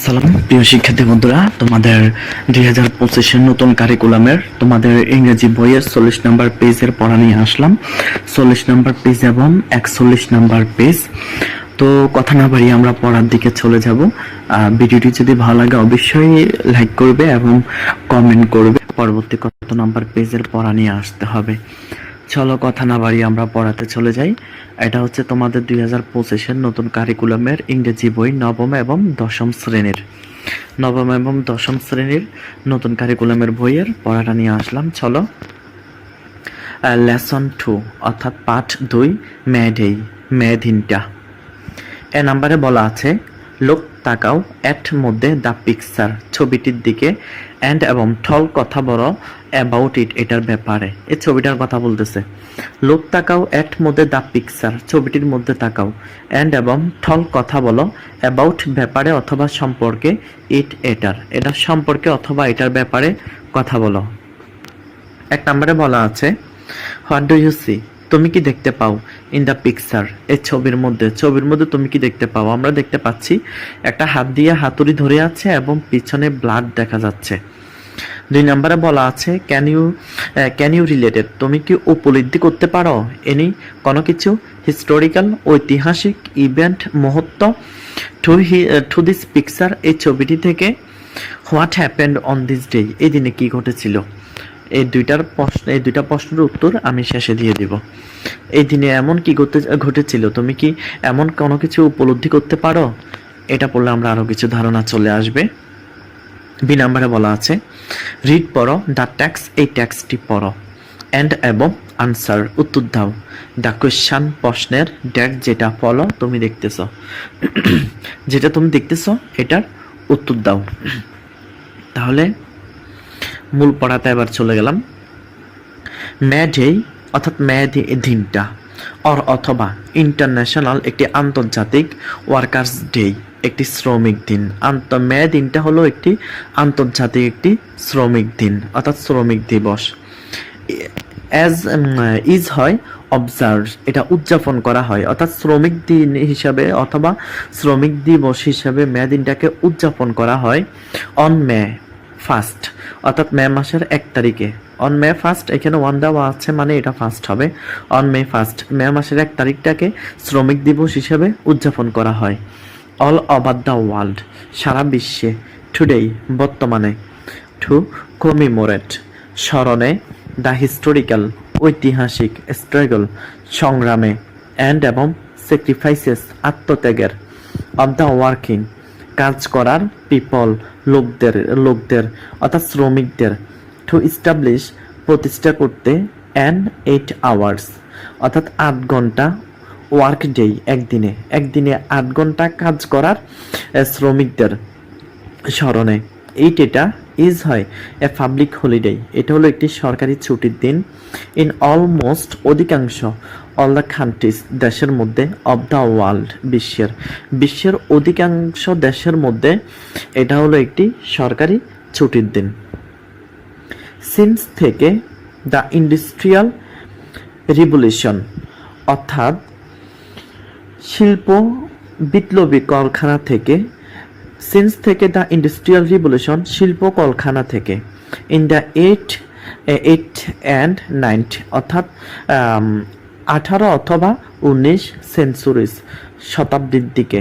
আসসালাম। প্রিয় শিক্ষার্থী বন্ধুরা, তোমাদের দুই হাজার পঁচিশের নতুন কারিকুলামের তোমাদের ইংরেজি বইয়ের চল্লিশ নাম্বার পেজের পড়া নিয়ে আসলাম। চল্লিশ নাম্বার পেজ এবং একচল্লিশ নম্বর পেজ। তো কথা না বাড়িয়ে আমরা পড়ার দিকে চলে যাব। ভিডিওটি যদি ভালো লাগে অবশ্যই লাইক করবে এবং কমেন্ট করবে। পরবর্তী কত নাম্বার পেজের পড়া নিয়ে আসতে হবে। চলো কথা না বাড়িয়ে আমরা পড়াতে চলে যাই। এটা হচ্ছে তোমাদের দুই হাজার পঁচিশের নতুন কারিকুলামের ইংরেজি বই নবম এবং দশম শ্রেণির। নবম এবং দশম শ্রেণির নতুন কারিকুলামের বইয়ের পড়াটা নিয়ে আসলাম, চলো। লেসন টু অর্থাৎ পাঠ দুই ম্যাডেই ম্যাদিনটা এ নাম্বারে বলা আছে লোক তাকাও, এট মধ্যে দ্য পিকচার, ছবিটির দিকে অ্যান্ড এবং ঠল কথা বড় অ্যাবাউট ইট এটার ব্যাপারে। এই ছবিটার কথা বলতেছে। লোক তাকাও, এট মধ্যে দ্য পিকচার, ছবিটির মধ্যে তাকাও অ্যান্ড এবং ঠল কথা বলো অ্যাবাউট ব্যাপারে অথবা সম্পর্কে ইট এটার। এটার সম্পর্কে অথবা এটার ব্যাপারে কথা বলো। এক নম্বরে বলা আছে হোয়াট ডু ইউ সি তুমি কি দেখতে পাও? ইন দ্য পিকচার এই ছবির মধ্যে। ছবির মধ্যে তুমি কি দেখতে পাও? আমরা দেখতে পাচ্ছি, একটা হাত দিয়ে হাতুড়ি ধরে আছে এবং পিছনে ব্লাড দেখা যাচ্ছে। দুই নম্বরে বলা আছে can you can you related তুমি কি উপলব্ধি করতে পারো? এনি কোনো কিছু? হিস্টোরিক্যাল ঐতিহাসিক ইভেন্ট মুহূর্ত? To he to this picture এই ছবিটি থেকে what happened on this day এই দিনে কি ঘটেছিল? এই দুইটার প্রশ্ন এই দুইটা প্রশ্নের উত্তর আমি শেষে দিয়ে দিব। এই দিনে এমন কি ঘটে ঘটেছিল? তুমি কি এমন কোনো কিছু উপলব্ধি করতে পারো? এটা পড়লে আমরা আরও কিছু ধারণা চলে আসবে। বি নাম্বারে বলা আছে, রিড, পড়ো, দ্য ট্যাক্স, এই ট্যাক্সটি পড়ো। অ্যান্ড এবং আনসার, উত্তর দাও। দ্য কোয়েশ্চান প্রশ্নের ড্যাক যেটা ফলো, তুমি দেখতেছ। যেটা তুমি দেখতেছ, এটার উত্তর দাও। তাহলে মূল পড়াতে এবার চলে গেলাম। ম্যাডেই অর্থাৎ ম্যাড দিনটা, অর অথবা ইন্টারন্যাশনাল একটি আন্তর্জাতিক ওয়ার্কার্স ডে একটি শ্রমিক দিন। আন্ত মে দিনটা হলো একটি আন্তর্জাতিক একটি শ্রমিক দিন, অর্থাৎ শ্রমিক দিবস। অ্যাজ ইজ হয় অবজার্ভ এটা উদযাপন করা হয়, অর্থাৎ শ্রমিক দিন হিসাবে অথবা শ্রমিক দিবস হিসাবে মে দিনটাকে উদযাপন করা হয়। অন মে ফার্স্ট অর্থাৎ মে মাসের এক তারিখে। অন মে ফার্স্ট এখানে ওয়ান দেওয়া আছে মানে এটা ফার্স্ট হবে। অন মে ফার্স্ট মে মাসের এক তারিখটাকে শ্রমিক দিবস হিসেবে উদযাপন করা হয়। অল ওভার দ্য ওয়ার্ল্ড সারা বিশ্বে টুডেই বর্তমানে টু কমিমোরেট স্মরণে দ্য হিস্টোরিক্যাল ঐতিহাসিক স্ট্রাগল সংগ্রামে অ্যান্ড এবং স্যাক্রিফাইসেস আত্মত্যাগের অব দ্য ওয়ার্কিং কাজ করার পিপল লোকদের লোকদের, অর্থাৎ শ্রমিকদের টু ইস্টাবলিশ প্রতিষ্ঠা করতে অ্যান এইট আওয়ার্স অর্থাৎ আট ঘণ্টা ওয়ার্ক ডে একদিনে একদিনে আট ঘণ্টা কাজ করার শ্রমিকদের স্মরণে। এই এটা ইজ হয় এ পাবলিক হলিডে এটা হলো একটি সরকারি ছুটির দিন। ইন অলমোস্ট অধিকাংশ অল দ্য কান্ট্রিজ দেশের মধ্যে অব দ্য ওয়ার্ল্ড বিশ্বের। বিশ্বের অধিকাংশ দেশের মধ্যে এটা হলো একটি সরকারি ছুটির দিন। সিন্স থেকে দ্য ইন্ডাস্ট্রিয়াল রিভলিউশন অর্থাৎ শিল্প বিপ্লবী কলকারখানা থেকে সিন্স থেকে দ্য ইন্ডাস্ট্রিয়াল রিভলিউশন শিল্প কলকারখানা থেকে in the eight eight and ninth অর্থাৎ আঠারো অথবা উনিশ সেঞ্চুরিজ শতাব্দীর দিকে।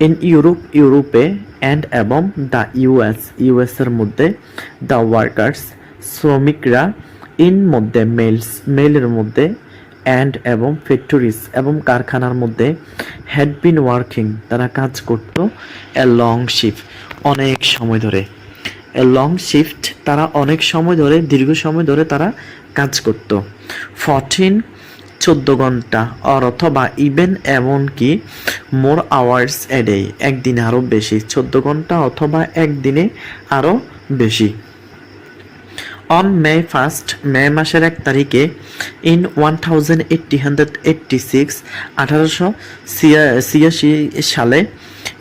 ইন ইউরোপ ইউরোপে অ্যান্ড এবং দ্য ইউএস ইউএসের মধ্যে দ্য ওয়ার্কার্স শ্রমিকরা ইন মধ্যে মেলস মেলের মধ্যে অ্যান্ড এবং ফ্যাক্টরিজ এবং কারখানার মধ্যে হ্যাড বিন ওয়ার্কিং তারা কাজ করত এ লং শিফট অনেক সময় ধরে। এ লং শিফট তারা অনেক সময় ধরে, দীর্ঘ সময় ধরে তারা কাজ করত। ফরটিন চোদ্দ ঘণ্টা অর অথবা ইভেন এমনকি মোর আওয়ার্স এ ডে একদিনে আরও বেশি, চোদ্দ ঘণ্টা অথবা একদিনে আরও বেশি। অন মে ফার্স্ট মে মাসের এক তারিখে in one thousand eighty hundred eighty six আঠারোশো ছিয়াশি সালে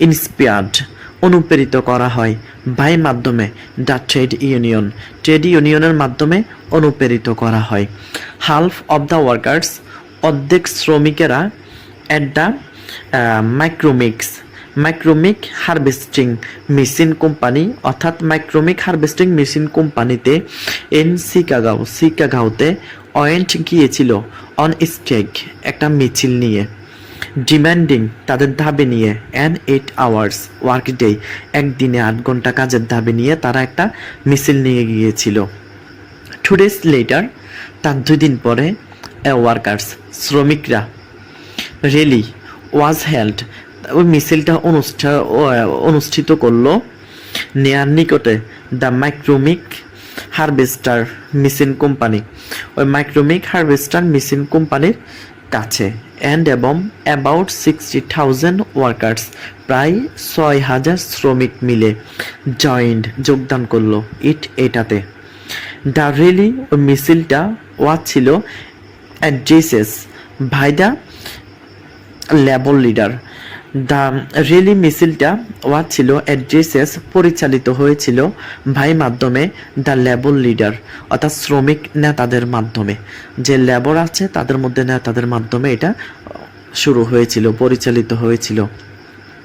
ইন্সপিয়ার্ড অনুপ্রেরিত করা হয় বাই মাধ্যমে দ্য ট্রেড ইউনিয়ন। ট্রেড ইউনিয়নের মাধ্যমে অনুপ্রেরিত করা হয়। হালফ অব দ্য ওয়ার্কার্স অর্ধেক শ্রমিকেরা at the McCormick's McCormick harvesting machine company অর্থাৎ মাইক্রোমিক হারভেস্টিং মেশিন কোম্পানিতে এন সিকাগাও সিকাগাওতে অয়েন্ট গিয়েছিল অন স্টেক একটা মিছিল নিয়ে ডিমান্ডিং তাদের দাবি নিয়ে an eight hours work day একদিনে আট ঘণ্টা কাজের দাবি নিয়ে তারা একটা মিছিল নিয়ে গিয়েছিল। টু ডেজ লেটার তার দুই দিন পরে ওয়ার্কার্স শ্রমিকরা রেলি ওয়াজ হেল্ড ওই মিছিলটা অনুষ্ঠা অনুষ্ঠিত করল নেয়ার নিকটে the McCormick harvester machine company. ওই মাইক্রোমিক হারভেস্টার মেশিন কোম্পানির কাছে। অ্যান্ড এবং অ্যাবাউট সিক্সটি থাউজেন্ড ওয়ার্কার্স প্রায় ছয় হাজার শ্রমিক মিলে জয়েন্ট যোগদান করল ইট এটাতে। দ্য রেলি ওই মিছিলটা ওয়াজ ছিল addresses by the labour leader the rally মিছিলটা was ছিল অ্যাড্রেসেস পরিচালিত হয়েছিল ভাই মাধ্যমে দ্য লেবল লিডার অর্থাৎ শ্রমিক নেতাদের মাধ্যমে। যে লেবর আছে, তাদের মধ্যে নেতাদের মাধ্যমে এটা শুরু হয়েছিল, পরিচালিত হয়েছিল।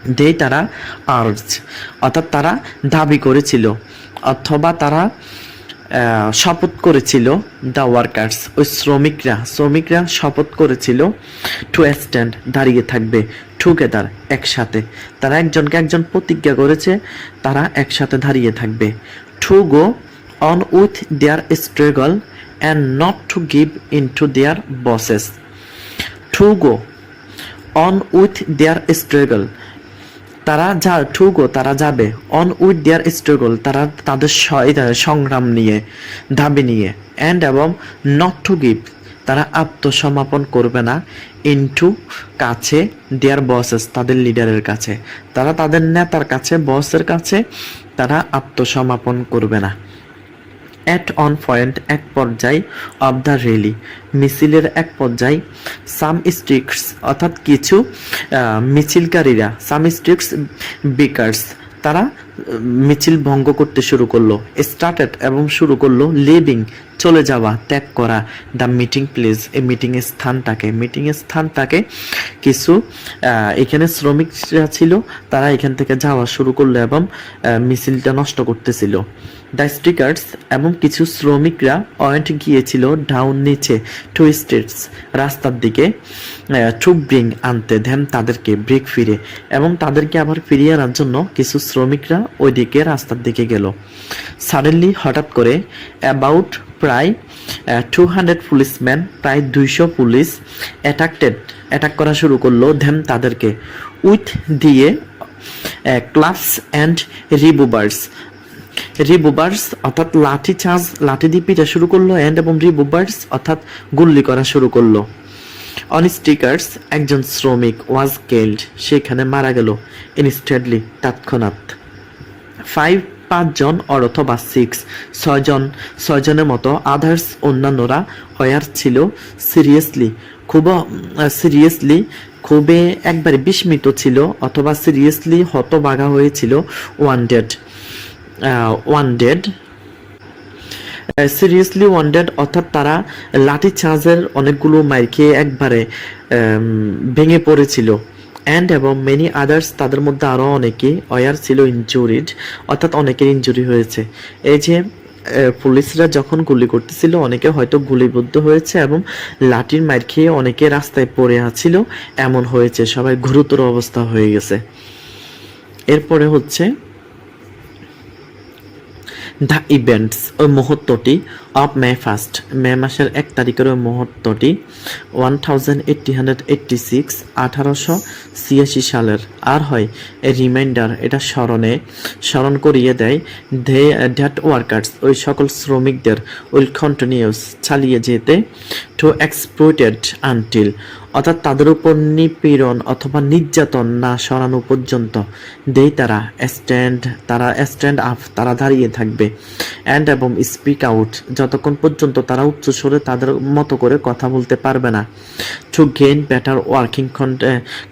দে তারা আর্জ অর্থাৎ তারা দাবি করেছিল, অথবা তারা শপথ করেছিল দ্য ওয়ার্কার্স, ওই শ্রমিকরা শ্রমিকরা শপথ করেছিল টু স্ট্যান্ড দাঁড়িয়ে থাকবে টুগেদার একসাথে। তারা একজনকে একজন প্রতিজ্ঞা করেছে, তারা একসাথে দাঁড়িয়ে থাকবে। To go on with their struggle and not to give in to their bosses to go on with their struggle তারা যা ঠুকো তারা যাবে। অন উইথ দেয়ার স্ট্রাগল তারা তাদের সংগ্রাম নিয়ে, দাবি নিয়ে। অ্যান্ড এবং নট টু গিভ তারা আত্মসমাপন করবে না। ইনটু কাছে দেয়ার বসেস তাদের লিডারের কাছে। তারা তাদের নেতার কাছে বসের কাছে, তারা আত্মসমাপন করবে না। অ্যাট অন পয়েন্ট এক পর্যায়ে অব দ্য রেলি মিছিলের এক পর্যায়ে সাম স্ট্রিক্স অর্থাৎ কিছু মিছিলকারীরা সাম স্ট্রিক্স বিকার্স তারা মিছিল ভঙ্গ করতে শুরু করল। স্টার্টেড এবং শুরু করল লিভিং চলে যাওয়া, ত্যাগ করা দ্য মিটিং প্লেস এই মিটিংয়ের স্থানটাকে। মিটিংয়ের স্থানটাকে কিছু এখানে শ্রমিকরা ছিল, তারা এখান থেকে যাওয়া শুরু করল এবং মিছিলটা নষ্ট করতেছিল। দ্য স্টিকার্স এবং কিছু শ্রমিকরা পয়েন্ট গিয়েছিল ডাউন নিচে, টু স্টেটস, রাস্তার দিকে টু ব্রিং আনতে, দেন তাদেরকে ব্রেক ফিরে এবং তাদেরকে আবার ফিরিয়ে আনার জন্য কিছু শ্রমিকরা ওইদিকে রাস্তার দিকে গেল। সাডেনলি হঠাৎ করে অ্যাবাউট প্রায় টু হান্ড্রেড পুলিশম্যান প্রায় দুইশো পুলিশ অ্যাটাকটেড অ্যাটাক করা শুরু করল, দেন তাদেরকে। উইথ দিয়ে ক্লাস অ্যান্ড রিবুবার্স রিবুবার্স অর্থাৎ লাঠি চার্জ লাঠি দিয়ে পিটা শুরু করল অ্যান্ড এবং রিবুবার্স অর্থাৎ গুল্লি করা শুরু করল। অন স্টিকার্স একজন শ্রমিক ওয়াজ কেল্ড সেখানে মারা গেল ইনস্টেডলি তৎক্ষণাৎ। ফাইভ পাঁচজন অর অথবা সিক্স ছয়জন, ছয়জনের মতো আদার্স অন্যান্যরা হয়ার ছিল সিরিয়াসলি খুব সিরিয়াসলি খুবই একবারে বিস্মিত ছিল, অথবা সিরিয়াসলি হতবাগা হয়েছিল one dead one dead seriously wounded অর্থাৎ তারা লাঠি চার্জের অনেকগুলো মাইর খেয়ে একবারে ভেঙে পড়েছিল। অ্যান্ড এবং মেনি আদার্স তাদের মধ্যে আরও অনেকে, অয়ার ছিল ইনজুরিড অর্থাৎ অনেকের ইনজুরি হয়েছে। এই যে পুলিশরা যখন গুলি করতেছিল, অনেকে হয়তো গুলিবদ্ধ হয়েছে এবং লাঠির মাইর খেয়ে অনেকে রাস্তায় পড়ে আছিল, এমন হয়েছে। সবাই গুরুতর অবস্থা হয়ে গেছে। এরপরে হচ্ছে দ্য ইভেন্টস ওই মুহূর্তটি অফ মে ফার্স্ট মে মাসের এক তারিখের মুহূর্তটি one thousand eighty hundred eighty six আঠারোশো ছিয়াশি সালের। আর হয় রিমাইন্ডার এটা স্মরণে, স্মরণ করিয়ে দেয়, দে দ্যাট ওয়ার্কার্স ওই সকল শ্রমিকদের উইল কন্টিনিউস চালিয়ে যেতে টু এক্সপ্লোইটেড আনটিল অর্থাৎ তাদের উপর নিপীড়ন অথবা নির্যাতন না সরানো পর্যন্ত, দেই তারা স্ট্যান্ড তারা স্ট্যান্ড আপ তারা দাঁড়িয়ে থাকবে অ্যান্ড এবং স্পিক আউট যতক্ষণ পর্যন্ত তারা উচ্চস্বরে তাদের মতো করে কথা বলতে পারবে না। To gain better working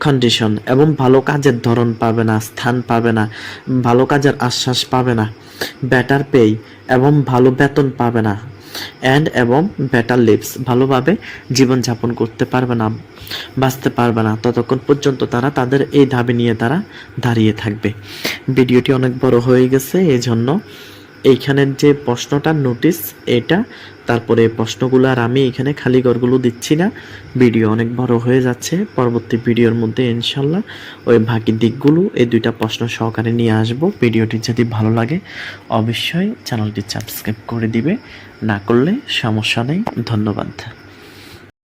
condition এবং ভালো কাজের ধরন পাবে না, স্থান পাবে না, ভালো কাজের আশ্বাস পাবে না বেটার পেই এবং ভালো বেতন পাবে না অ্যান্ড এবং বেটার লিভস ভালোভাবে জীবনযাপন করতে পারবে না, বাঁচতে পারবে না। ততক্ষণ পর্যন্ত তারা তাদের এই দাবি নিয়ে তারা দাঁড়িয়ে থাকবে। ভিডিওটি অনেক বড় হয়ে গেছে এই জন্য এইখানের যে প্রশ্নটার নোটিস এটা, তারপরে প্রশ্নগুলো আর আমি এখানে খালি ঘরগুলো দিচ্ছি না। ভিডিও অনেক বড় হয়ে যাচ্ছে। পরবর্তী ভিডিওর মধ্যে ইনশাল্লাহ ওই বাকি দিকগুলো, এই দুইটা প্রশ্ন সহকারে নিয়ে আসব। ভিডিওটি যদি ভালো লাগে, অবশ্যই চ্যানেলটি সাবস্ক্রাইব করে দিবে। না করলে সমস্যা নেই। ধন্যবাদ।